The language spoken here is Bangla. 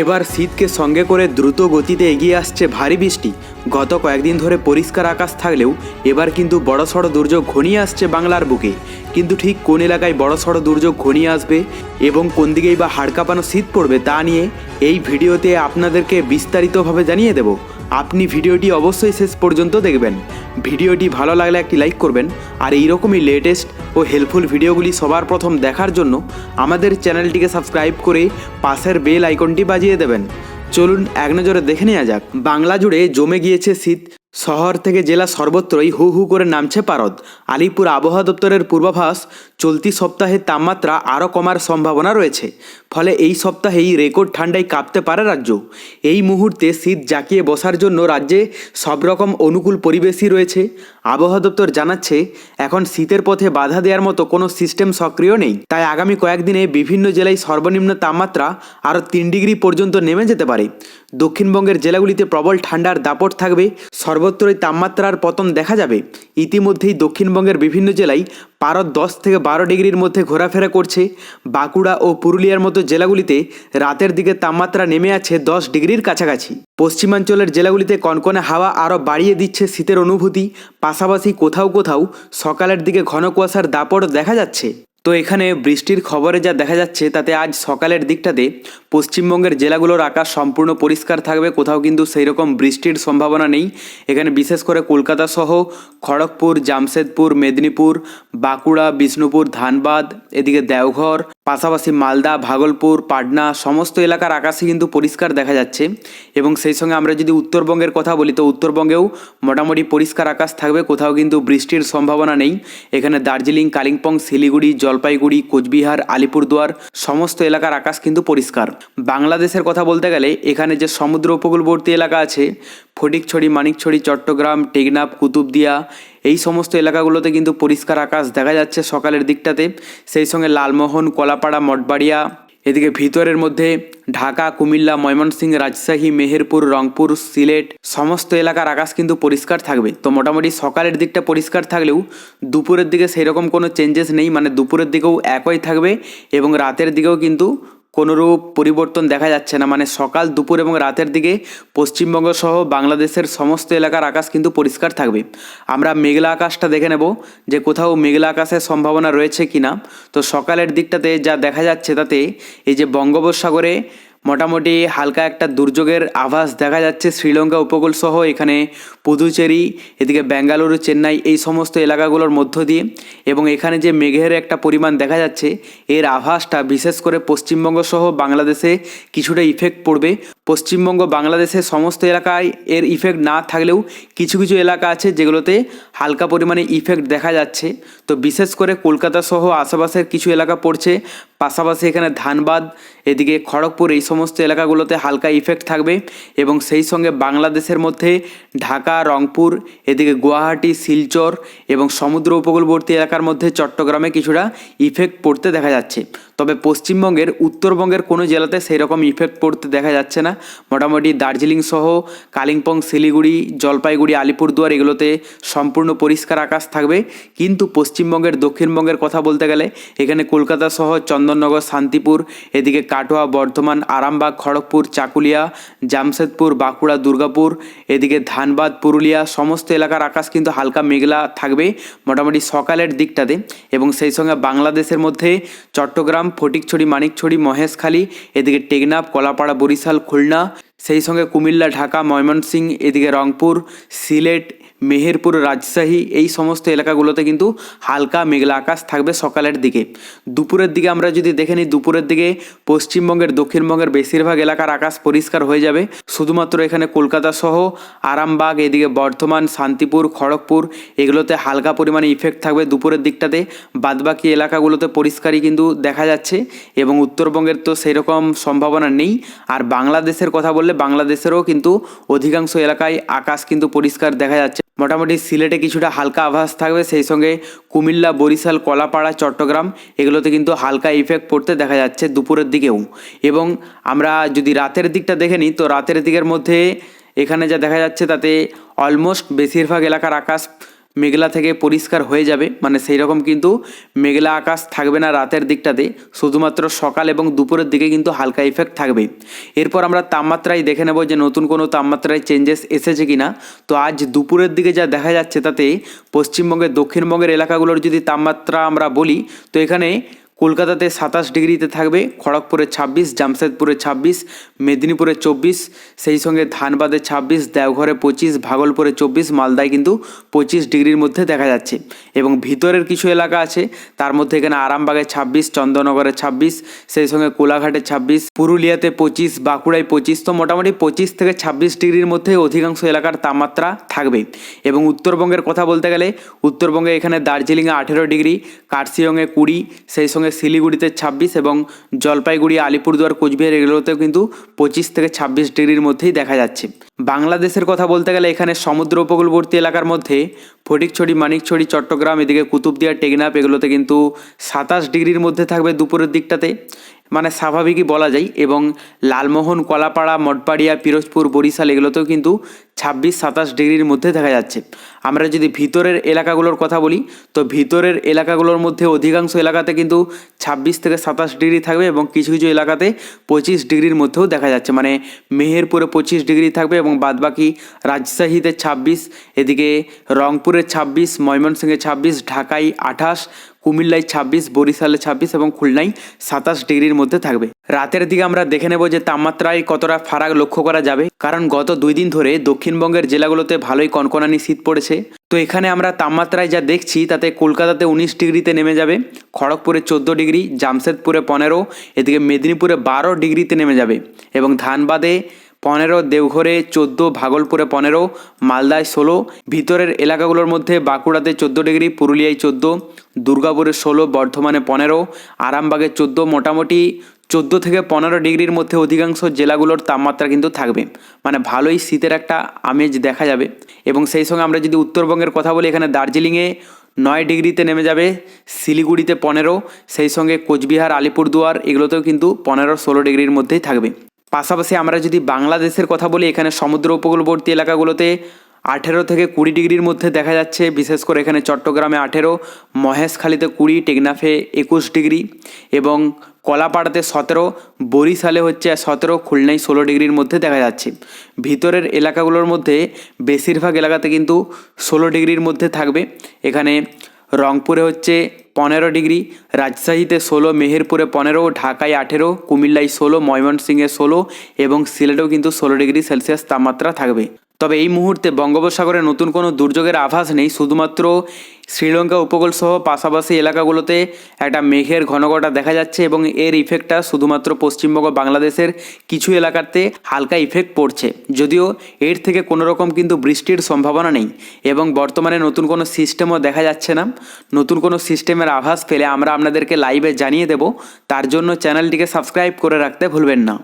এবার শীতকে সঙ্গে করে দ্রুত গতিতে এগিয়ে আসছে ভারী বৃষ্টি। গত কয়েকদিন ধরে পরিষ্কার আকাশ থাকলেও এবার কিন্তু বড়সড় দুর্যোগ ঘনিয়ে আসছে বাংলার বুকে। কিন্তু ঠিক কোন এলাকায় বড়সড় দুর্যোগ ঘনিয়ে আসবে এবং কোন দিকেই বা হাড়কাঁপানো শীত পড়বে তা নিয়ে এই ভিডিওতে আপনাদেরকে বিস্তারিতভাবে জানিয়ে দেব। আপনি ভিডিওটি অবশ্যই শেষ পর্যন্ত দেখবেন। ভিডিওটি ভালো লাগলে একটি লাইক করবেন, আর এইরকমই লেটেস্ট ও হেল্পফুল ভিডিওগুলি সবার প্রথম দেখার জন্য আমাদের চ্যানেলটিকে সাবস্ক্রাইব করে পাশের বেল আইকনটি বাজিয়ে দেবেন। চলুন এক নজরে দেখে নেওয়া যাক। বাংলা জুড়ে জমে গিয়েছে শীত, শহর থেকে জেলা সর্বত্রই হু হু করে নামছে পারদ। আলিপুর আবহাওয়া দপ্তরের পূর্বাভাস চলতি সপ্তাহে তাপমাত্রা আরও কমার সম্ভাবনা রয়েছে। ফলে এই সপ্তাহেই রেকর্ড ঠান্ডায় কাঁপতে পারে রাজ্য। এই মুহূর্তে শীত জাঁকিয়ে বসার জন্য রাজ্যে সব রকম অনুকূল পরিবেশই রয়েছে। আবহাওয়া দপ্তর জানাচ্ছে, এখন শীতের পথে বাধা দেওয়ার মতো কোনো সিস্টেম সক্রিয় নেই। তাই আগামী কয়েকদিনে বিভিন্ন জেলায় সর্বনিম্ন তাপমাত্রা আরও তিন ডিগ্রি পর্যন্ত নেমে যেতে পারে। দক্ষিণবঙ্গের জেলাগুলিতে প্রবল ঠান্ডার দাপট থাকবে। সর্বত্রই তাপমাত্রার পতন দেখা যাবে। ইতিমধ্যেই দক্ষিণবঙ্গের বিভিন্ন জেলায় পারদ দশ থেকে বারো ডিগ্রির মধ্যে ঘোরাফেরা করছে। বাঁকুড়া ও পুরুলিয়ার মতো জেলাগুলিতে রাতের দিকে তাপমাত্রা নেমে আছে দশ ডিগ্রির কাছাকাছি। পশ্চিমাঞ্চলের জেলাগুলিতে কনকনে হাওয়া আরও বাড়িয়ে দিচ্ছে শীতের অনুভূতি। পাশাপাশি কোথাও কোথাও সকালের দিকে ঘন কুয়াশার দাপট দেখা যাচ্ছে। তো এখানে বৃষ্টির খবরে যা দেখা যাচ্ছে, তাতে আজ সকালের দিকটাতে পশ্চিমবঙ্গের জেলাগুলোর আকাশ সম্পূর্ণ পরিষ্কার থাকবে, কোথাও কিন্তু সেই রকম বৃষ্টির সম্ভাবনা নেই। এখানে বিশেষ করে কলকাতা সহ খড়গপুর, জামশেদপুর, মেদিনীপুর, বাঁকুড়া, বিষ্ণুপুর, ধানবাদ, এদিকে দেওঘর পাশাপাশি মালদা, ভাগলপুর, পাটনা সমস্ত এলাকার আকাশে কিন্তু পরিষ্কার দেখা যাচ্ছে। এবং সেই সঙ্গে আমরা যদি উত্তরবঙ্গের কথা বলি, তো উত্তরবঙ্গেও মোটামুটি পরিষ্কার আকাশ থাকবে, কোথাও কিন্তু বৃষ্টির সম্ভাবনা নেই। এখানে দার্জিলিং, কালিম্পং, শিলিগুড়ি, জলপাইগুড়ি, কোচবিহার, আলিপুরদুয়ার সমস্ত এলাকার আকাশ কিন্তু পরিষ্কার। বাংলাদেশের কথা বলতে গেলে, এখানে যে সমুদ্র উপকূলবর্তী এলাকা আছে, ফটিকছড়ি, মানিকছড়ি, চট্টগ্রাম, টেকনাফ, কুতুবদিয়া এই সমস্ত এলাকাগুলোতে কিন্তু পরিষ্কার আকাশ দেখা যাচ্ছে সকালের দিকটাতে। সেই সঙ্গে লালমোহন, কলাপাড়া, মঠবাড়িয়া, এদিকে ভিতরের মধ্যে ঢাকা, কুমিল্লা, ময়মনসিংহ, রাজশাহী, মেহেরপুর, রংপুর, সিলেট, সমস্ত এলাকার আকাশ কিন্তু পরিষ্কার থাকবে। তো মোটামুটি সকালের দিকটা পরিষ্কার থাকলেও দুপুরের দিকে সেই রকম কোনো চেঞ্জেস নেই। মানে দুপুরের দিকেও একই থাকবে এবং রাতের দিকেও কিন্তু কোনোরূপ পরিবর্তন দেখা যাচ্ছে না। মানে সকাল, দুপুর এবং রাতের দিকে পশ্চিমবঙ্গ সহ বাংলাদেশের সমস্ত এলাকার আকাশ কিন্তু পরিষ্কার থাকবে। আমরা মেঘলা আকাশটা দেখে নেব যে কোথাও মেঘলা আকাশের সম্ভাবনা রয়েছে কি না তো সকালের দিকটাতে যা দেখা যাচ্ছে তাতে এই যে বঙ্গোপসাগরে মোটামুটি হালকা একটা দুর্যোগের আভাস দেখা যাচ্ছে শ্রীলঙ্কা উপকূল সহ এখানে পুদুচেরি, এদিকে বেঙ্গালুরু, চেন্নাই এই সমস্ত এলাকাগুলোর মধ্য দিয়ে এবং এখানে যে মেঘের একটা পরিমাণ দেখা যাচ্ছে, এর আভাসটা বিশেষ করে পশ্চিমবঙ্গ সহ বাংলাদেশে কিছুটা ইফেক্ট পড়বে। পশ্চিমবঙ্গ, বাংলাদেশের সমস্ত এলাকায় এর ইফেক্ট না থাকলেও কিছু কিছু এলাকা আছে যেগুলোতে হালকা পরিমাণে ইফেক্ট দেখা যাচ্ছে। তো বিশেষ করে কলকাতা সহ আশেপাশের কিছু এলাকা পড়ছে। পাশাপাশি এখানে ধানবাদ, এদিকে খড়গপুর, এই সমস্ত এলাকাগুলোতে হালকা ইফেক্ট থাকবে এবং সেই সঙ্গে বাংলাদেশের মধ্যে ঢাকা, রংপুর, এদিকে গুয়াহাটি, শিলচর এবং সমুদ্র উপকূলবর্তী এলাকার মধ্যে চট্টগ্রামে কিছুটা ইফেক্ট পড়তে দেখা যাচ্ছে। তবে পশ্চিমবঙ্গের, উত্তরবঙ্গের কোনো জেলাতে সেই রকম ইফেক্ট পড়তে দেখা যাচ্ছে না। মোটামুটি দার্জিলিং সহ কালিম্পং, শিলিগুড়ি, জলপাইগুড়ি, আলিপুরদুয়ার এগুলোতে সম্পূর্ণ পরিষ্কার আকাশ থাকবে। কিন্তু পশ্চিমবঙ্গের, দক্ষিণবঙ্গের কথা বলতে গেলে এখানে কলকাতা সহ চন্দননগর, শান্তিপুর, এদিকে কাটোয়া, বর্ধমান, আরামবাগ, খড়গপুর, চাকুলিয়া, জামশেদপুর, বাঁকুড়া, দুর্গাপুর, এদিকে ধানবাদ, পুরুলিয়া সমস্ত এলাকার আকাশ কিন্তু হালকা মেঘলা থাকবে মোটামুটি সকালের দিকটাতে। এবং সেই সঙ্গে বাংলাদেশের মধ্যে চট্টগ্রাম ফটিকছড়ি, মানিকছড়ি, মহেশখালী, এদিকে টেকনাফ, কলাপাড়া, বরিশাল, খুলনা, সেই সঙ্গে কুমিল্লা, ঢাকা, ময়মনসিংহ, এদিকে রংপুর, সিলেট মেহেরপুর রাজশাহী এই সমস্ত এলাকাগুলোতে কিন্তু হালকা মেঘলা আকাশ থাকবে সকালের দিকে। দুপুরের দিকে আমরা যদি দেখে নিই, দুপুরের দিকে পশ্চিমবঙ্গের, দক্ষিণবঙ্গের বেশিরভাগ এলাকার আকাশ পরিষ্কার হয়ে যাবে। শুধুমাত্র এখানে কলকাতা সহ আরামবাগ, এদিকে বর্ধমান, শান্তিপুর, খড়গপুর, এগুলোতে হালকা পরিমাণে ইফেক্ট থাকবে দুপুরের দিকটাতে। বাদবাকি এলাকাগুলোতে পরিষ্কারই কিন্তু দেখা যাচ্ছে এবং উত্তরবঙ্গের তো সেই রকম সম্ভাবনা নেই। আর বাংলাদেশের কথা বললে বাংলাদেশেরও কিন্তু অধিকাংশ এলাকায় আকাশ কিন্তু পরিষ্কার দেখা যাচ্ছে। মোটামুটি সিলেটে কিছুটা হালকা আভাস থাকবে, সেই সঙ্গে কুমিল্লা, বরিশাল, কলাপাড়া, চট্টগ্রাম এগুলোতে কিন্তু হালকা ইফেক্ট পড়তে দেখা যাচ্ছে দুপুরের দিকেও। এবং আমরা যদি রাতের দিকটা দেখে নিই, তো রাতের দিকের মধ্যে এখানে যা দেখা যাচ্ছে তাতে অলমোস্ট বেশিরভাগ এলাকার আকাশ মেঘলা থেকে পরিষ্কার হয়ে যাবে। মানে সেই রকম কিন্তু মেঘলা আকাশ থাকবে না রাতের দিকটাতে। শুধুমাত্র সকাল এবং দুপুরের দিকে কিন্তু হালকা ইফেক্ট থাকবে। এরপর আমরা তাপমাত্রায় দেখে নেব যে নতুন কোনো তাপমাত্রায় চেঞ্জেস এসেছে কি না তো আজ দুপুরের দিকে যা দেখা যাচ্ছে তাতে পশ্চিমবঙ্গের দক্ষিণবঙ্গের এলাকাগুলোর যদি তাপমাত্রা আমরা বলি, তো এখানে কলকাতাতে সাতাশ ডিগ্রিতে থাকবে, খড়গপুরে ছাব্বিশ, জামশেদপুরে ছাব্বিশ, মেদিনীপুরে চব্বিশ, সেই সঙ্গে ধানবাদে ছাব্বিশ, দেওঘরে পঁচিশ, ভাগলপুরে চব্বিশ, মালদায় কিন্তু পঁচিশ ডিগ্রির মধ্যে দেখা যাচ্ছে। এবং ভিতরের কিছু এলাকা আছে, তার মধ্যে এখানে আরামবাগে ছাব্বিশ, চন্দননগরে ছাব্বিশ, সেই সঙ্গে কোলাঘাটে ছাব্বিশ, পুরুলিয়াতে পঁচিশ, বাঁকুড়ায় পঁচিশ, তো মোটামুটি পঁচিশ থেকে ছাব্বিশ ডিগ্রির মধ্যে অধিকাংশ এলাকার তাপমাত্রা থাকবে। এবং উত্তরবঙ্গের কথা বলতে গেলে, উত্তরবঙ্গে এখানে দার্জিলিংয়ে আঠেরো ডিগ্রি কার্শিয়ংয়ে কুড়ি, সেই সঙ্গে শিলিগুড়িতে ছাব্বিশ এবং জলপাইগুড়ি, আলিপুরদুয়ার, কোচবিহার এগুলোতেও কিন্তু পঁচিশ থেকে ছাব্বিশ ডিগ্রির মধ্যেই দেখা যাচ্ছে। বাংলাদেশের কথা বলতে গেলে এখানে সমুদ্র উপকূলবর্তী এলাকার মধ্যে ফটিকছড়ি, মানিকছড়ি, চট্টগ্রাম, এদিকে কুতুবদিয়া, টেকনাফ এগুলোতে কিন্তু সাতাশ ডিগ্রির মধ্যে থাকবে দুপুরের দিকটাতে। মানে স্বাভাবিকই বলা যায় এবং লালমোহন, কলাপাড়া, মঠবাড়িয়া, পিরোজপুর, বরিশাল এগুলোতেও কিন্তু ছাব্বিশ, সাতাশ ডিগ্রির মধ্যে দেখা যাচ্ছে। আমরা যদি ভিতরের এলাকাগুলোর কথা বলি, তো ভিতরের এলাকাগুলোর মধ্যে অধিকাংশ এলাকাতে কিন্তু ছাব্বিশ থেকে সাতাশ ডিগ্রি থাকবে এবং কিছু কিছু এলাকাতে পঁচিশ ডিগ্রির মধ্যেও দেখা যাচ্ছে। মানে মেহেরপুরে পঁচিশ ডিগ্রি থাকবে এবং বাদবাকি রাজশাহীতে ছাব্বিশ, এদিকে রংপুরে ছাব্বিশ, ময়মনসিংহে ছাব্বিশ, ঢাকায় আঠাশ, কুমিল্লায় ছাব্বিশ, বরিশালে ছাব্বিশ এবং খুলনায় সাতাশ ডিগ্রির মধ্যে থাকবে। রাতের দিকে আমরা দেখে নেব যে তাপমাত্রায় কতটা ফারাক লক্ষ্য করা যাবে। কারণ গত দুই দিন ধরে দক্ষিণবঙ্গের জেলাগুলোতে ভালোই কনকনানি শীত পড়েছে। তো এখানে আমরা তাপমাত্রায় যা দেখছি, তাতে কলকাতাতে উনিশ ডিগ্রিতে নেমে যাবে, খড়গপুরে চোদ্দ ডিগ্রি, জামশেদপুরে পনেরো, এদিকে মেদিনীপুরে বারো ডিগ্রিতে নেমে যাবে এবং ধানবাদে পনেরো, দেওঘরে চোদ্দ, ভাগলপুরে পনেরো, মালদায় ষোলো, ভিতরের এলাকাগুলোর মধ্যে বাঁকুড়াতে চোদ্দ ডিগ্রি, পুরুলিয়ায় চোদ্দ, দুর্গাপুরে ষোলো, বর্ধমানে পনেরো, আরামবাগে চোদ্দ, মোটামুটি চোদ্দ থেকে পনেরো ডিগ্রির মধ্যে অধিকাংশ জেলাগুলোর তাপমাত্রা কিন্তু থাকবে। মানে ভালোই শীতের একটা আমেজ দেখা যাবে। এবং সেই সঙ্গে আমরা যদি উত্তরবঙ্গের কথা বলি, এখানে দার্জিলিংয়ে নয় ডিগ্রিতে নেমে যাবে, শিলিগুড়িতে পনেরো, সেই সঙ্গে কোচবিহার, আলিপুরদুয়ার, এগুলোতেও কিন্তু পনেরো, ষোলো ডিগ্রির মধ্যেই থাকবে। পাশাপাশি আমরা যদি বাংলাদেশের কথা বলি, এখানে সমুদ্র উপকূলবর্তী এলাকাগুলোতে আঠেরো থেকে কুড়ি ডিগ্রির মধ্যে দেখা যাচ্ছে। বিশেষ করে এখানে চট্টগ্রামে আঠেরো, মহেশখালীতে কুড়ি, টেকনাফে একুশ ডিগ্রি এবং কলাপাড়াতে সতেরো, বরিশালে হচ্ছে সতেরো, খুলনায় ষোলো ডিগ্রির মধ্যে দেখা যাচ্ছে। ভিতরের এলাকাগুলোর মধ্যে বেশিরভাগ এলাকাতে কিন্তু ষোলো ডিগ্রির মধ্যে থাকবে। এখানে রংপুরে হচ্ছে পনেরো ডিগ্রি, রাজশাহীতে ষোলো, মেহেরপুরে পনেরো, ঢাকায় আঠেরো, কুমিল্লায় ষোলো, ময়মনসিংহে ষোলো এবং সিলেটেও কিন্তু ষোলো ডিগ্রি সেলসিয়াস তাপমাত্রা থাকবে। তবে এই মুহূর্তে বঙ্গোপসাগরে নতুন কোনো দুর্যোগের আভাস নেই। শুধুমাত্র শ্রীলঙ্কা উপকূল সহ পাশাপাশি এলাকাগুলোতে একটা মেঘের ঘনঘটা দেখা যাচ্ছে এবং এর ইফেক্টটা শুধুমাত্র পশ্চিমবঙ্গ, বাংলাদেশের কিছু এলাকাতে হালকা ইফেক্ট পড়ছে। যদিও এর থেকে কোনো রকম কিন্তু বৃষ্টির সম্ভাবনা নেই এবং বর্তমানে নতুন কোনো সিস্টেমও দেখা যাচ্ছে না। নতুন কোনো সিস্টেমের আভাস পেলে আমরা আপনাদেরকে লাইভে জানিয়ে দেব। তার জন্য চ্যানেলটিকে সাবস্ক্রাইব করে রাখতে ভুলবেন না।